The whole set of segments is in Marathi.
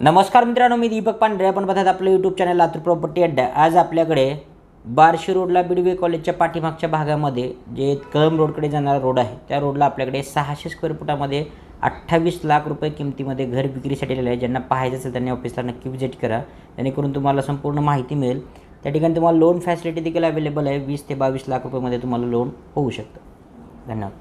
नमस्कार मित्रांनो मी दीपक पांढरे. आपण बघत आपलं यूट्यूब चॅनल लातूर प्रॉपर्टी अड्डा आज आपल्याकडे बार्शी रोडला बिडवे कॉलेजच्या पाठीमागच्या भागामध्ये जे कळम रोडकडे जाणारा रोड आहे त्या रोडला आपल्याकडे सहाशे स्क्वेअर फुटामध्ये अठ्ठावीस लाख रुपये किमतीमध्ये घर विक्रीसाठी आलेलं आहे. ज्यांना पाहायचं असेल त्यांनी ऑफिसला नक्की विजिट करा. जेणेकरून तुम्हाला संपूर्ण माहिती मिळेल. त्या ठिकाणी तुम्हाला लोन फॅसिलिटी देखील अवेलेबल आहे. वीस ते बावीस लाख रुपयामध्ये तुम्हाला लोन होऊ शकतं. धन्यवाद.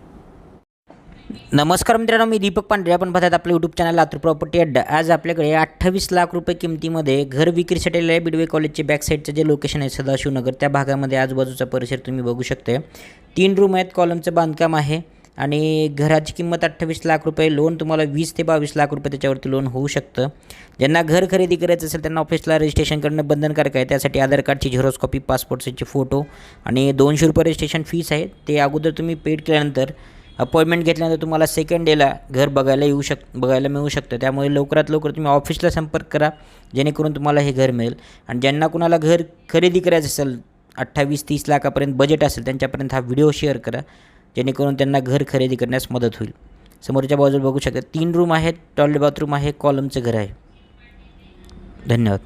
नमस्कार मित्रांनो मी दीपक पांढरे. आपण पाहतात आपलं यूट्यूब चॅनल लातूर प्रॉपर्टी अड्डा. आज आपल्याकडे अठ्ठावीस लाख रुपये किमतीमध्ये घर विक्रीसाठी आलेलं बिडवे कॉलेजचे बॅक साईडचं जे लोकेशन आहे सदाशिवनगर त्या भागामध्ये आजूबाजूचा परिसर तुम्ही बघू शकता तीन रूम आहेत कॉलमचं बांधकाम आहे आणि घराची किंमत अठ्ठावीस लाख रुपये लोन तुम्हाला वीस ते बावीस लाख रुपये त्याच्यावरती लोन होऊ शकतं. ज्यांना घर खरेदी करायचं असेल त्यांना ऑफिसला रजिस्ट्रेशन करणं बंधनकारक आहे. त्यासाठी आधार कार्डची झेरॉक्स कॉपी पासपोर्ट साईजचे फोटो आणि दोनशे रुपये रजिस्ट्रेशन फीस आहे. ते अगोदर तुम्ही पेड केल्यानंतर अपॉइंटमेंट घेतल्यानंतर तुम्हाला सेकंड डेला घर बघायला येऊ शक बघायला मिळू शकतं. त्यामुळे लवकरात लवकर तुम्ही ऑफिसला संपर्क करा जेणेकरून तुम्हाला हे घर मिळेल. आणि ज्यांना कुणाला घर खरेदी करायचं असेल अठ्ठावीस तीस लाखापर्यंत बजेट असेल त्यांच्यापर्यंत हा व्हिडिओ शेअर करा जेणेकरून त्यांना घर खरेदी करण्यास मदत होईल. समोरच्या बाजूला बघू शकता तीन रूम आहेत टॉयलेट बाथरूम आहे कॉलमचं घर आहे. धन्यवाद.